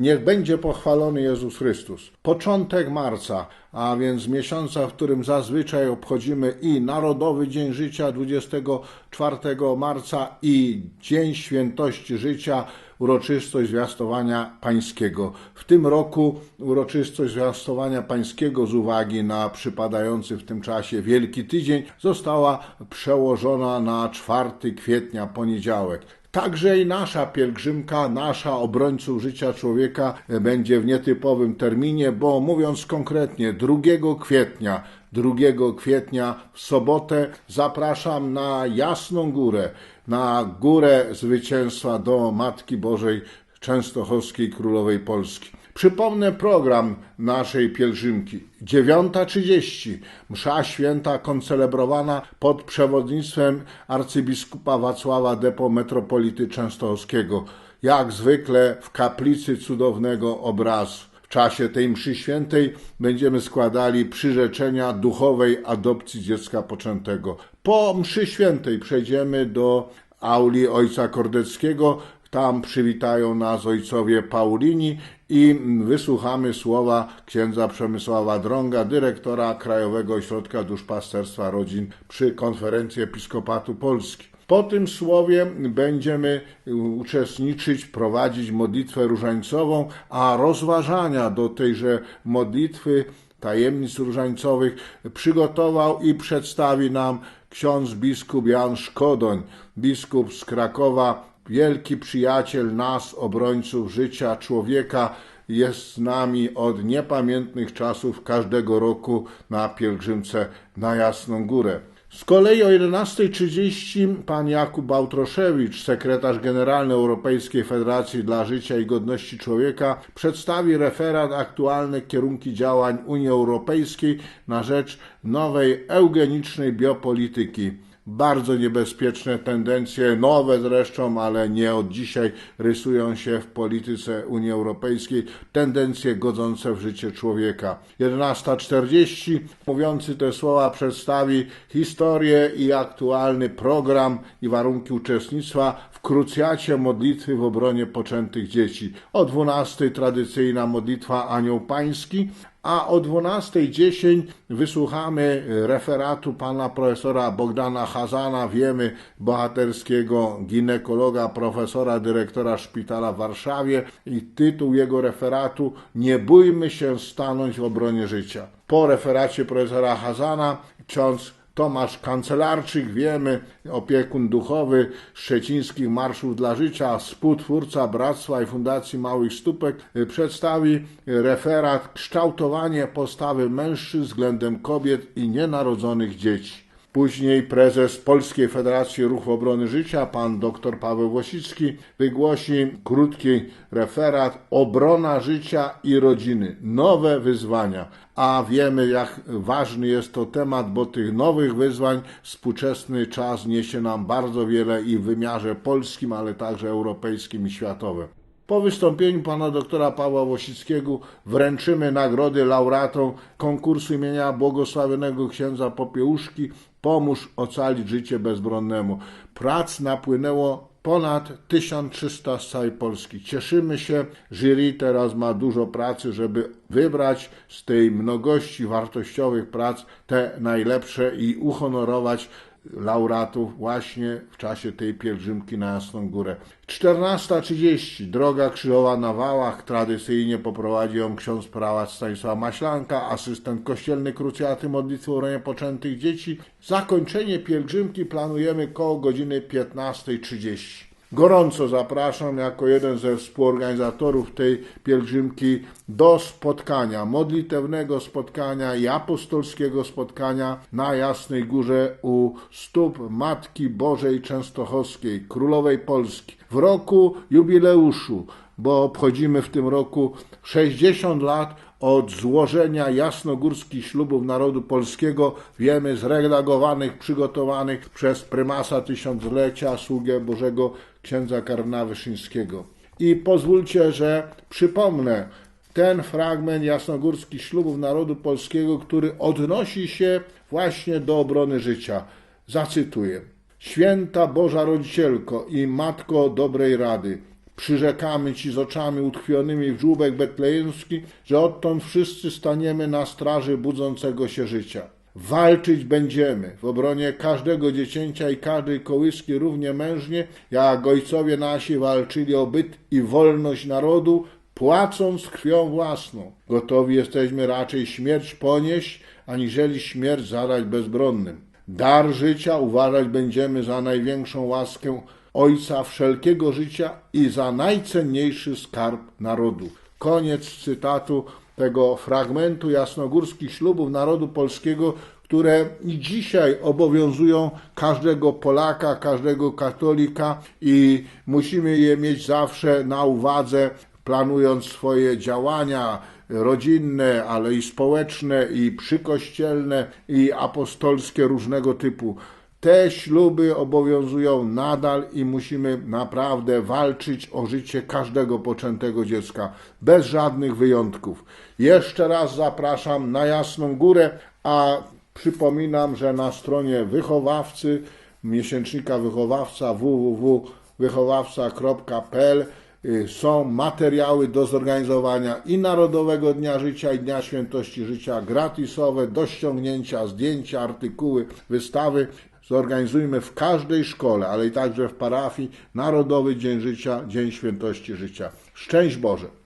Niech będzie pochwalony Jezus Chrystus. Początek marca, a więc miesiąca, w którym zazwyczaj obchodzimy i Narodowy Dzień Życia 24 marca i Dzień Świętości Życia, uroczystość zwiastowania pańskiego. W tym roku uroczystość zwiastowania pańskiego z uwagi na przypadający w tym czasie Wielki Tydzień została przełożona na 4 kwietnia, poniedziałek. Także i nasza pielgrzymka, nasza obrońców życia człowieka będzie w nietypowym terminie, bo mówiąc konkretnie, 2 kwietnia, 2 kwietnia w sobotę zapraszam na Jasną Górę, na Górę Zwycięstwa do Matki Bożej Częstochowskiej Królowej Polski. Przypomnę program naszej pielgrzymki. 9.30 msza święta koncelebrowana pod przewodnictwem arcybiskupa Wacława Depo metropolity częstochowskiego. Jak zwykle w kaplicy cudownego obrazu. W czasie tej mszy świętej będziemy składali przyrzeczenia duchowej adopcji dziecka poczętego. Po mszy świętej przejdziemy do auli ojca Kordeckiego, tam przywitają nas ojcowie Paulini i wysłuchamy słowa księdza Przemysława Drąga, dyrektora Krajowego Ośrodka Duszpasterstwa Rodzin przy Konferencji Episkopatu Polski. Po tym słowie będziemy uczestniczyć, prowadzić modlitwę różańcową, a rozważania do tejże modlitwy tajemnic różańcowych przygotował i przedstawi nam ksiądz biskup Jan Szkodoń, biskup z Krakowa, wielki przyjaciel nas, obrońców życia człowieka, jest z nami od niepamiętnych czasów każdego roku na pielgrzymce na Jasną Górę. Z kolei o 11.30 pan Jakub Bałtroszewicz, sekretarz generalny Europejskiej Federacji dla Życia i Godności Człowieka, przedstawi referat aktualne kierunki działań Unii Europejskiej na rzecz nowej eugenicznej biopolityki bardzo niebezpieczne tendencje, nowe zresztą, ale nie od dzisiaj, rysują się w polityce Unii Europejskiej, tendencje godzące w życie człowieka. 11.40 mówiący te słowa przedstawi historię i aktualny program i warunki uczestnictwa krucjacie modlitwy w obronie poczętych dzieci. O 12.00 tradycyjna modlitwa Anioł Pański, a o 12.10 wysłuchamy referatu pana profesora Bogdana Hazana, wiemy, bohaterskiego ginekologa, profesora, dyrektora szpitala w Warszawie i tytuł jego referatu Nie bójmy się stanąć w obronie życia. Po referacie profesora Hazana ksiądz Tomasz Kancelarczyk, wiemy, opiekun duchowy Szczecińskich Marszów dla Życia, współtwórca Bractwa i Fundacji Małych Stópek, przedstawi referat Kształtowanie postawy mężczyzn względem kobiet i nienarodzonych dzieci. Później prezes Polskiej Federacji Ruchu Obrony Życia, pan dr Paweł Wosicki, wygłosi krótki referat Obrona życia i rodziny. Nowe wyzwania. A wiemy, jak ważny jest to temat, bo tych nowych wyzwań współczesny czas niesie nam bardzo wiele i w wymiarze polskim, ale także europejskim i światowym. Po wystąpieniu pana doktora Pawła Wosickiego wręczymy nagrody laureatom konkursu imienia błogosławionego księdza Popiełuszki Pomóż ocalić życie bezbronnemu. Prac napłynęło ponad 1300 z całej Polski. Cieszymy się, jury teraz ma dużo pracy, żeby wybrać z tej mnogości wartościowych prac te najlepsze i uhonorować laureatów właśnie w czasie tej pielgrzymki na Jasną Górę. 14.30 Droga Krzyżowa na Wałach. Tradycyjnie poprowadzi ją ksiądz prałat Stanisław Maślanka, asystent kościelny krucjaty modlitwy urania poczętych dzieci. Zakończenie pielgrzymki planujemy koło godziny 15.30. Gorąco zapraszam jako jeden ze współorganizatorów tej pielgrzymki do spotkania, modlitewnego spotkania i apostolskiego spotkania na Jasnej Górze u stóp Matki Bożej Częstochowskiej, Królowej Polski. W roku jubileuszu, bo obchodzimy w tym roku 60 lat od złożenia jasnogórskich ślubów narodu polskiego, wiemy, zredagowanych, przygotowanych przez prymasa tysiąclecia, sługę Bożego księdza Karna Wyszyńskiego. I pozwólcie, że przypomnę ten fragment jasnogórskich ślubów narodu polskiego, który odnosi się właśnie do obrony życia. Zacytuję. Święta Boża Rodzicielko i Matko dobrej rady, przyrzekamy Ci z oczami utkwionymi w żłóbek betlejemski, że odtąd wszyscy staniemy na straży budzącego się życia. Walczyć będziemy w obronie każdego dziecięcia i każdej kołyski równie mężnie, jak ojcowie nasi walczyli o byt i wolność narodu, płacąc krwią własną. Gotowi jesteśmy raczej śmierć ponieść, aniżeli śmierć zadać bezbronnym. Dar życia uważać będziemy za największą łaskę Ojca wszelkiego życia i za najcenniejszy skarb narodu. Koniec cytatu tego fragmentu jasnogórskich ślubów narodu polskiego, które i dzisiaj obowiązują każdego Polaka, każdego katolika i musimy je mieć zawsze na uwadze, planując swoje działania rodzinne, ale i społeczne, i przykościelne, i apostolskie różnego typu. Te śluby obowiązują nadal i musimy naprawdę walczyć o życie każdego poczętego dziecka, bez żadnych wyjątków. Jeszcze raz zapraszam na Jasną Górę, a przypominam, że na stronie wychowawcy, miesięcznika wychowawca www.wychowawca.pl y, są materiały do zorganizowania i Narodowego Dnia Życia i Dnia Świętości Życia gratisowe, do ściągnięcia zdjęcia, artykuły, wystawy. Zorganizujmy w każdej szkole, ale i także w parafii Narodowy Dzień Życia, Dzień Świętości Życia. Szczęść Boże!